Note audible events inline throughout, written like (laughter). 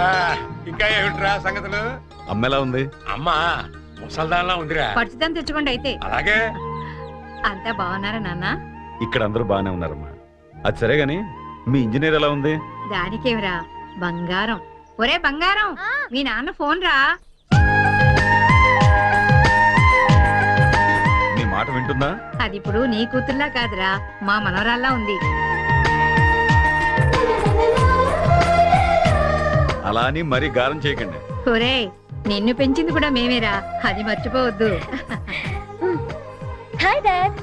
ఆ, ఇంకా ఏమిట్రా సంగతులు? అమ్మెలా ఉంది? అమ్మా ముసల్దాన్లా ఉందిరా. పట్టుదని తెచ్చుకోండి అయితే. అలాగే? అంతా బాగున్నారా నాన్న? ఇక్కడ అందరూ బాగానే ఉన్నారమ్మా. అది సరే గాని మీ ఇంజనీర్ ఎలా ఉంది? దానికేమిరా? బంగారం. ఒరే బంగారం మీ నాన్న ఫోన్ రా. నీ మాట వింటుందా? అది ఇప్పుడు నీ కూతుర్లా కాదురా మా మనవరాల్లా ఉంది. అలా అని మరీ గారం చేయకండి. ఒరే నిన్ను పెంచింది కూడా మేమేరా. అది మర్చిపోవద్దు. Hi dad.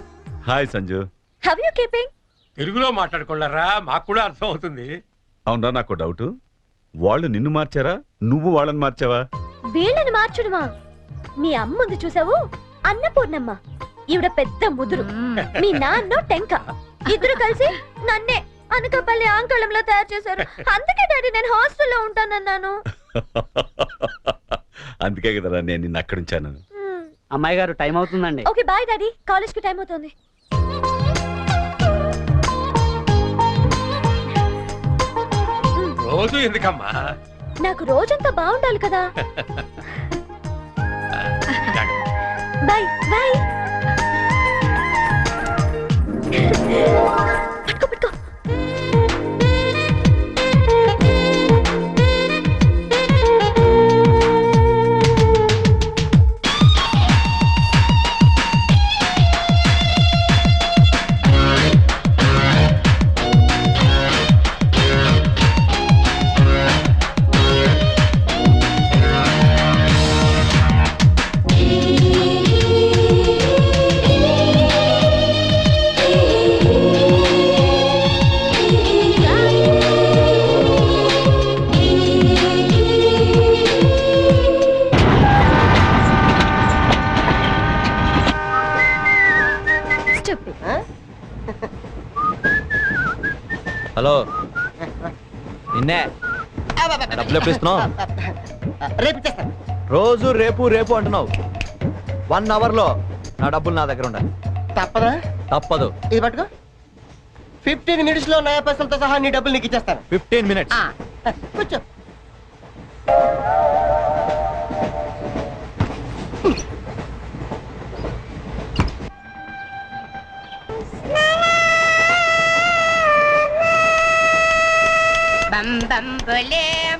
Hi Sanju. How you keeping? తెలుగులో మాట్లాడుకోలేరా మాకు కూడా అర్థం అవుతుంది అవునరా నాకు డౌట్. వాళ్ళు నిన్ను మార్చారా? నువ్వు వాళ్ళని మార్చావా? వీళ్ళని మార్చుడుమా? మీ అమ్మ ఉంది చూసావు? అన్నపూర్ణమ్మ. ఈవిడ పెద్ద ముదురు. మీ నాన్న టెంక. ఇద్దరు కలిసి నన్నే. అనకాపల్లి ఆంకళంలో తయారు చేశారు. అందుకే డాడీ నేను హాస్టల్లో ఉంటానన్నాను. (laughs) అందుకే కదరా నేను నిన్ను అక్కడ ఉంచాను అమ్మాయి గారు టైం అవుతుందండి. Okay bye daddy. కాలేజ్కి టైం అవుతుంది. రోజు ఎందుకమ్మా? నాకు రోజంతా బాగుండాలి కదా. Bye bye. హలో. నిన్నే. డబ్బులు ఎప్పుడు ఇస్తున్నావు రేపు ఇచ్చేస్తాను రోజు రేపు రేపు అంటున్నావు. వన్ అవర్లో నా డబ్బులు నా దగ్గర ఉండాలి. తప్పదా? తప్పదు. ఇది పట్టుకో. ఫిఫ్టీన్ మినిట్స్లో నయా పైసలతో సహా నీ డబ్బులు నీకు ఇచ్చేస్తాను. ఫిఫ్టీన్ మినిట్స్ కూర్చో. బం బొలేం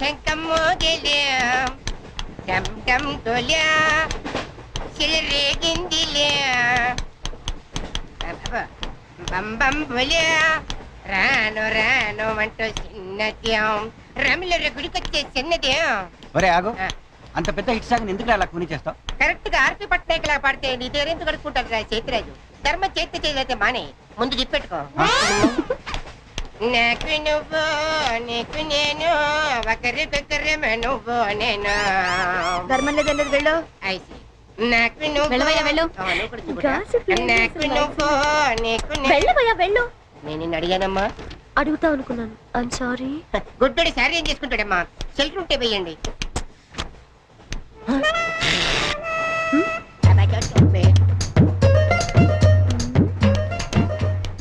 శంఖం మోగలేం డమ్ డమ్ తొలా సిలరేగిందిలే బం బం బొలే రాను రాను అంటూ చిన్నదేం రమిల గుడికొచ్చే చిన్నదేం ఒరే ఆగు. ఆ. అంత పెద్ద హిట్ సాగ్ ఎందుకు అలా కూని చేస్తావు? కరెక్ట్గా ఆర్పి పట్నాయక్ లా పాడితే నీ పేరెందుకు కడుక్కుంటారు రా చేతిరాజు ధర్మ చేతి చేయలేతే మానే. ముందు చెప్పెట్టుకో నాకు నువ్వు నీకు నేను ఒకరికొకరు నువ్వు నేను. ధర్మం లేదన్నది వెళ్ళు. ఐసి. నాకు నువ్వు వెళ్ళవయ్యా, వెళ్ళు. ఆ, నువ్వు కూడా చూపురా. Gossip లేదు, నాకు అసలు నువ్వు నీకు నేను వెళ్ళవయ్యా వెళ్ళు. నేను నిన్ను అడిగానమ్మా. అడుగుతా అనుకున్నాను. ఐమ్ సారీ గుడ్డోడి సారీ ఏం చేసుకుంటాడమ్మా? షెల్టర్ ఉంటే వెయ్యండి.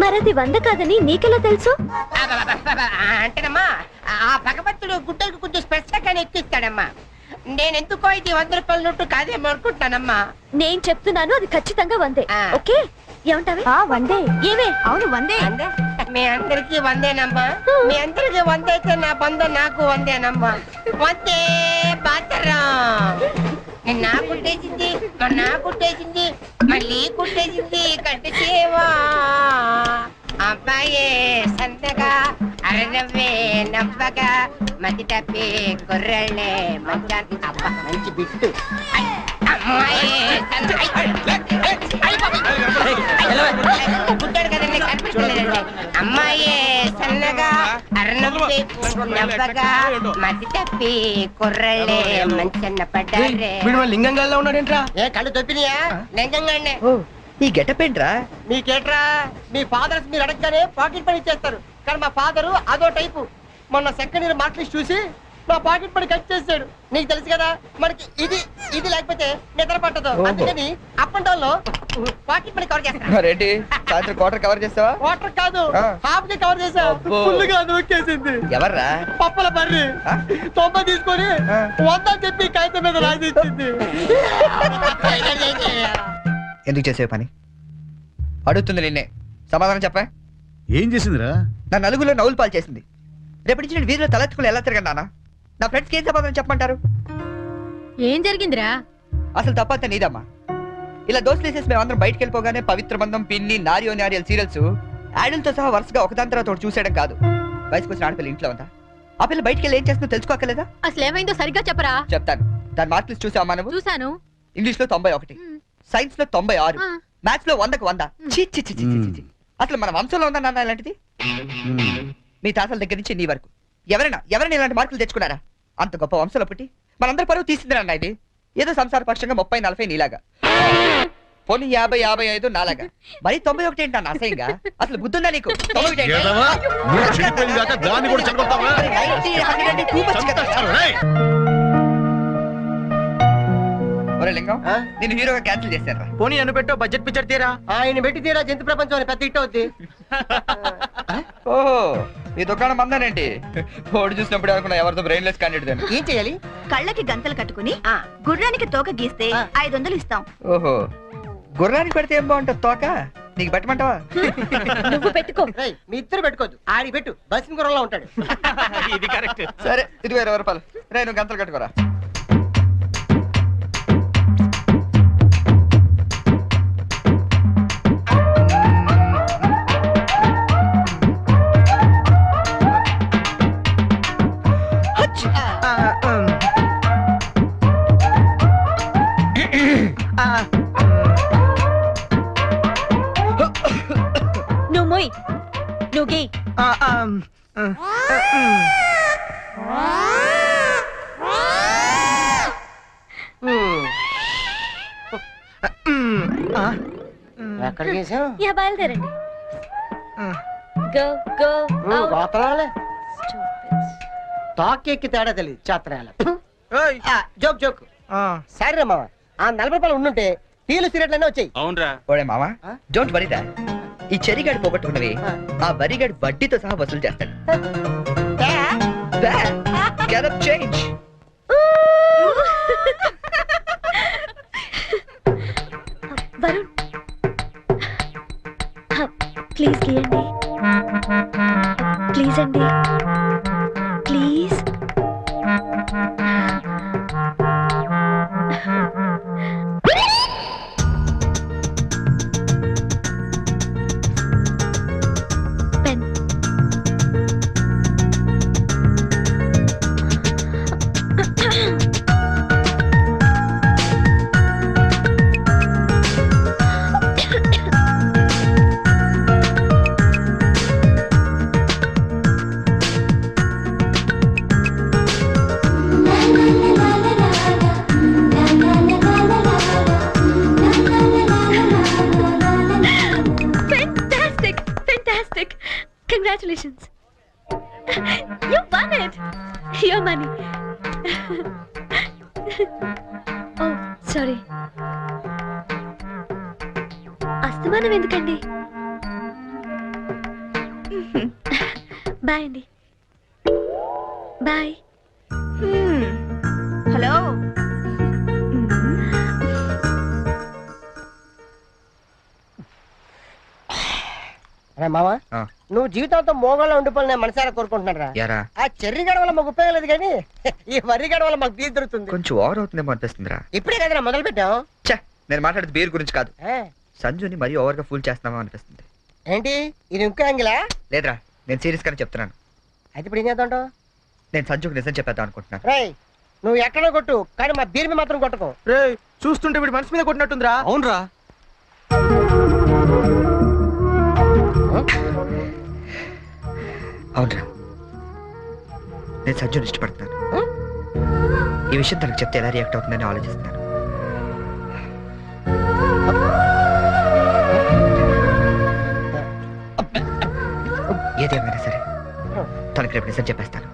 మరది వంద కాదని నీకెలా తెలుసు? అంటేనమ్మా ఆ భగవంతుడు గుడ్డలకు కొంచెం స్పెషల్గానే ఎక్కిస్తాడమ్మా నేనెందుకో ఇది వంద రూపాయల నోటు కాదేమో అనుకుంటున్నానమ్మా. నేను చెప్తున్నాను అది ఖచ్చితంగా వందే. ఆ. ఓకే? ఏమంటావే? వందే. ఏమే? అవును వందే. మీ అందరికి వందేనమ్మా. మీ అందరికి వందైతే నా బంధ నాకు వందేనమ్మా. వందే బాతరం. నా కుట్టేసింది మరి నా కుట్టేసింది మళ్ళీ కుట్టేసింది కట్టు చేవా అబ్బాయే సందగా అరనవ్వే నవ్వగా మతి తప్పి కుర్రళ్ళే మంచానికి అబ్బా మంచి బిట్టు. అమ్మాయి నవ్వగా మతి తప్పి కుర్రళ్ళే మంచన్న పడ్డారే. వీడు మన లింగంగాల్లో ఉన్నాడేంట్రా? ఏ కళ్ళు తప్పినాయా? ఈ గెటప్ ఏంట్రా? మీకేట్రా? మీ ఫాదర్స్ మీరు అడగగానే పాకెట్ పని ఇచ్చేస్తారు కానీ మా ఫాదరు అదో టైపు. మొన్న సెకండ్ ఇయర్ మార్క్ లిస్ట్ చూసి నా పాకెట్ పని కట్ చేసాడు నీకు తెలుసు కదా మనకి ఇది ఇది లేకపోతే నిద్ర పట్టదు. ఓహో. అందుకని అప్ అండ్ డౌన్లో పాకెట్ పని కవర్ చేస్తాను. మరేంటి? సాయంత్రం క్వార్టర్ కవర్ చేస్తావా? వాటర్ కాదు ఆ. హాఫ్కి కవర్ చేసా. అబ్బో. ఫుల్గా నూకేసింది ఎవర్రా? పప్పుల బర్రి. ఆ? తొంభై తీసుకొని ఆ. వంద చెప్పి కాగితం మీద రాసి ఇచ్చింది ఎందుకు చేసే పని? అడుగుతుంది నిన్నే. సమాధానం చెప్పా ఏం చేసిందిరా? నా నలుగురిలో నవ్వులు పాలు చేసింది. రేపటి నుంచి నేను వీధిలో తలెత్తుకుని ఎలా తిరగను నాన్న నా ఫ్రెండ్స్కి ఏం సమాధానం చెప్పమంటారు? ఏం జరిగిందిరా? అసలు తప్పంతా నీదమ్మా. ఇలా దోస్తులు వేసేసి మేమందరం బయటికి వెళ్ళిపోగానే పవిత్ర బంధం పిన్ని నారియో నారియల్ సీరియల్స్ యాడల్తో సహా వరుసగా ఒకదాని తర్వాత ఒకటి చూసేయడం కాదు. వయసుకు వచ్చిన ఆడపిల్ల ఇంట్లో ఉందా? ఆ పిల్ల బయటికి వెళ్ళి ఏం చేస్తుందో తెలుసుకోకలేదా అసలు ఏమైందో సరిగ్గా చెప్పరా? చెప్తాను. దాని మార్కులు చూసావా నువ్వు చూశాను. ఇంగ్లీష్లో తొంభై ఒకటి సైన్స్లో తొంభై ఆరు ఆ. మ్యాథ్స్లో వందకు వంద. ఛీ, ఛీ, ఛీ, ఛీ, ఛీ, ఛీ, ఛీ. అసలు మన వంశంలో ఉందా నాన్న ఇలాంటిది? మీ తాతల దగ్గర నుంచి నీ వరకు. ఎవరైనా ఎవరైనా ఇలాంటి మార్కులు తెచ్చుకున్నారా? అంత గొప్ప వంశంలో పుట్టి మనందరి పరువు తీసింది అన్న ఇది ఏదో సంసార పక్షంగా ముప్పై నలభై నీలాగా పోనీ యాభై యాభై ఐదు నాలాగా మరి తొంభై ఒకటి ఏంటి అన్న అసహ్యంగా అసలు బుద్ధుందా నీకు తొంభై ఒకటి ఏంటి? ఏదవా? నువ్వు చెడిపోయింది కాక దాన్ని కూడా చెడగొడతావా? మరి 90, 100 అంటే too much కదా. చంపేస్తాను, రేయ్. ఒరే లింగం? నేను హీరోగా క్యాన్సిల్ చేశాను పోనీ నన్ను పెట్టో బడ్జెట్ పిక్చర్ తీరా? ఆయన పెట్టి తీరా జంతు ప్రపంచం అని పెద్ద హిట్ అవుద్ది. (laughs) ఓహో ఈ దుకాణం మందానేంటి? ఓడి చూసినప్పుడు అనుకున్నా ఎవరితో బ్రెయిన్లెస్ క్యాండిడేట్ అని. ఏం చేయాలి? కళ్ళకి గంతలు కట్టుకుని ఆ. గుర్రానికి తోక గీస్తే. ఐదు వందలు ఇస్తాం. ఓహో గుర్రానికి పెడితే ఏం బాగుంటుంది? తోక? నీకు పెట్టమంటావా? (laughs) నువ్వు పెట్టుకో. రేయ్, మీ ఇద్దరు పెట్టుకోవద్దు ఆడి పెట్టు బస్సు గుర్రంలో ఉంటాడు. (laughs) ఇది కరెక్ట్. సరే ఇదిగో ఇరవై రూపాయలు. రే నువ్వు గంతలు కట్టుకోరా. నువ్వు మొయ్ నువ్వు యా బయలుదేరండి. గో గో గోతరాలే తాకెక్కి తేడా తెలియదు చాత్రాల జోక్ జోక్. సరే మామ ఆ నలభై రూపాయలు ఉండుంటే టీలు సిగరెట్లనే వచ్చాయి. అవునరా. ఓడే మామా ఆ? డోంట్ వరీ దా ఈ చెరిగాడు పోగొట్టుకున్నవి ఆ. వరిగాడు వడ్డీతో సహా వసూలు చేస్తాడు. వరుణ్. ప్లీజ్ గీయండి. ప్లీజ్ అండి. You won it! Your money. oh, sorry. అస్తమానం ఎందుకండి బాయ్ అండి బాయ్ హలో రే మామ ఆ. నువ్వు జీవితంతో మోగంలో ఉండిపోయి నేను మనసారా కోరుకుంటున్నారా యారా? ఆ చెర్రి గడ వల్ల మాకు ఉపయోగం లేదు కానీ ఈ వరి గడ వల్ల మాకు తీసి దొరుకుతుంది. కొంచెం ఓవర్ అవుతుందేమో అనిపిస్తుందిరా. ఇప్పుడే కదరా మొదలు పెట్టాం ఛే నేను మాట్లాడేది బీర్ గురించి కాదు. ఆ, సంజుని మరీ ఓవర్గా ఫుల్ చేస్తున్నామా అనిపిస్తుంది. ఏంటి? ఇది ఇంకో యాంగిలా? లేదురా నేను సీరియస్ గానే చెప్తున్నాను. అయితే ఇప్పుడు ఏం చేద్దాం నేను సంజుకు నిజం చెప్పేద్దాం అనుకుంటున్నాను. రేయ్ నువ్వు ఎక్కడ కొట్టు కానీ మా బీర్ మీద మాత్రం కొట్టకు. రే చూస్తుంటే వీడి మనసు మీద కొట్టినట్టుందిరా. అవునరా. అవునరా నేను సజ్జుని ఇష్టపడుతున్నాను ఈ విషయం తనకు చెప్తే ఎలా రియాక్ట్ అవుతుందని ఆలోచిస్తున్నాను ఏదేమైనా సరే తనకి రేపు నిజం చెప్పేస్తాను.